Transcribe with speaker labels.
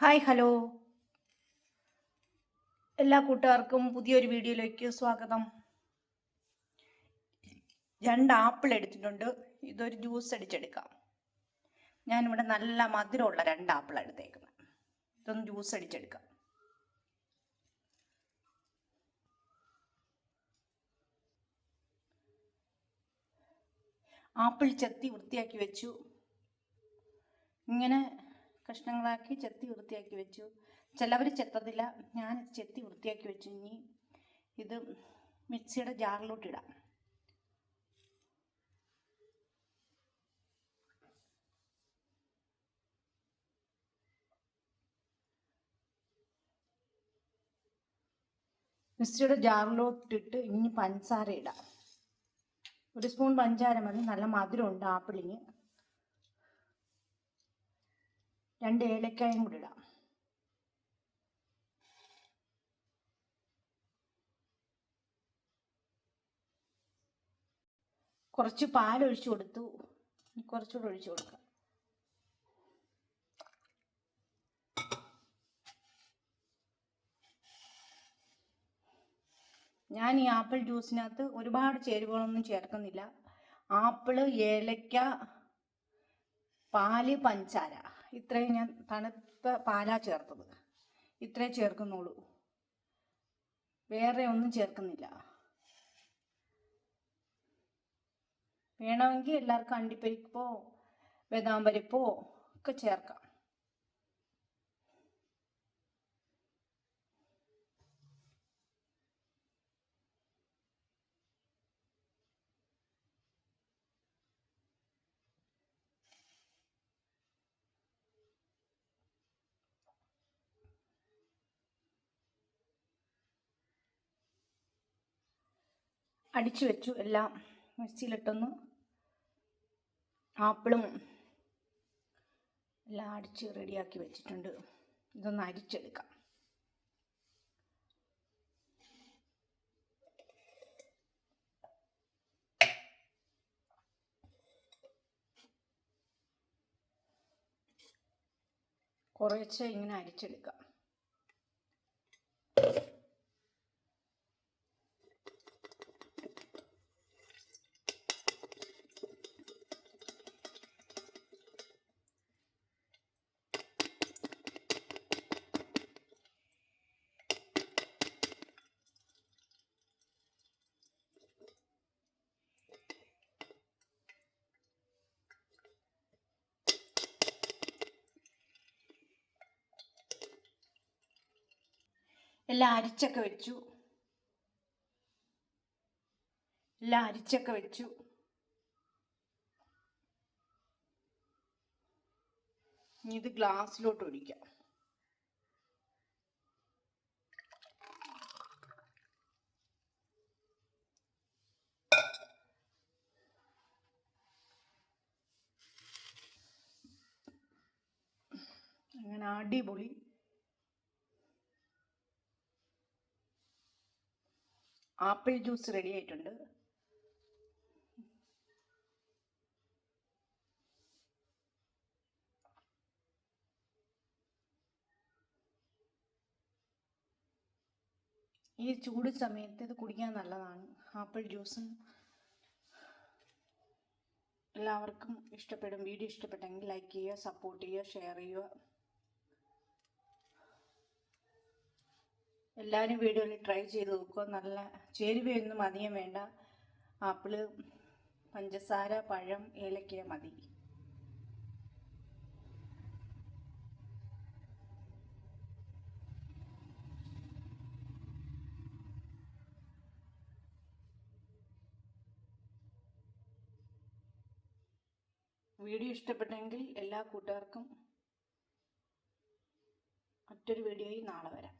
Speaker 1: Hi hello. എല്ലാ കൂട്ടുകാർക്കും പുതിയൊരു വീഡിയോയിലേക്ക് സ്വാഗതം. രണ്ട് ആപ്പിൾ എടുത്തിട്ടുണ്ട്. ഇതൊരു ജ്യൂസ് അടിച്ചെടുക്കാം. ഞാനിവിടെ നല്ല മധുരമുള്ള രണ്ട് ആപ്പിൾ എടുത്തേക്കുന്നത്. ഇതൊന്ന് ജ്യൂസ് അടിച്ചെടുക്കാം. ആപ്പിൾ ചെത്തി വൃത്തിയാക്കി വെച്ചു. ഇങ്ങനെ കഷ്ണങ്ങളാക്കി ചെത്തി വൃത്തിയാക്കി വെച്ചു. ചിലവർ ചെത്തതില്ല. ഞാൻ ചെത്തി വൃത്തിയാക്കി വെച്ചു. ഇനി ഇത് മിക്സിയുടെ ജാറിലോട്ട് ഇടാം. മിക്സിയുടെ ജാറിലോട്ടിട്ട് ഇനി പഞ്ചസാര ഇടാം. ഒരു സ്പൂൺ പഞ്ചസാര മതി. നല്ല മധുരമുണ്ട് ആപ്പിളിന്. രണ്ട് ഏലക്കായും കൂടി ഇടാം. കുറച്ച് പാലൊഴിച്ചു കൊടുത്തു. കുറച്ചുകൂടെ ഒഴിച്ചു കൊടുക്കാം. ഞാൻ ഈ ആപ്പിൾ ജ്യൂസിനകത്ത് ഒരുപാട് ചേരുവകളൊന്നും ചേർക്കുന്നില്ല. ആപ്പിൾ ഏലക്ക പാൽ പഞ്ചാര ഇത്രയും ഞാൻ തണുത്ത പാലാ ചേർത്തത്. ഇത്രേ ചേർക്കുന്നുള്ളൂ. വേറെ ഒന്നും ചേർക്കുന്നില്ല. വേണമെങ്കിൽ എല്ലാവർക്കും അണ്ടിപ്പരിപ്പോ ബദാം പരിപ്പോ ഒക്കെ ചേർക്കാം. അടിച്ചു വെച്ചു എല്ലാം. മിക്സിയിലിട്ടൊന്ന് ആപ്പിളും എല്ലാം അടിച്ച് റെഡിയാക്കി വെച്ചിട്ടുണ്ട്. ഇതൊന്ന് അരിച്ചെടുക്കാം. കുറേശ്ശെ ഇങ്ങനെ അരിച്ചെടുക്കാം. എല്ലാം അരിച്ചൊക്കെ വെച്ചു. എല്ലാം അരിച്ചൊക്കെ വെച്ചു. ഇനി ഇത് ഗ്ലാസ്സിലോട്ട് ഒഴിക്കാം. അങ്ങനെ അടിപൊളി ആപ്പിൾ ജ്യൂസ് റെഡി ആയിട്ടുണ്ട്. ഈ ചൂട് സമയത്ത് ഇത് കുടിക്കാൻ നല്ലതാണ്. ആപ്പിൾ ജ്യൂസും എല്ലാവർക്കും ഇഷ്ടപ്പെടും. വീഡിയോ ഇഷ്ടപ്പെട്ടെങ്കിൽ ലൈക്ക് ചെയ്യുക സപ്പോർട്ട് ചെയ്യുക ഷെയർ ചെയ്യുക. എല്ലാവരും വീടുകളിൽ ട്രൈ ചെയ്ത് നോക്കുക നല്ല ചേരുവയൊന്നും അധികം വേണ്ട. ആപ്പിൾ പഞ്ചസാര പഴം ഏലക്ക മതി. വീഡിയോ ഇഷ്ടപ്പെട്ടെങ്കിൽ എല്ലാ കൂട്ടുകാർക്കും മറ്റൊരു വീഡിയോയിൽ നാളെ വരാം.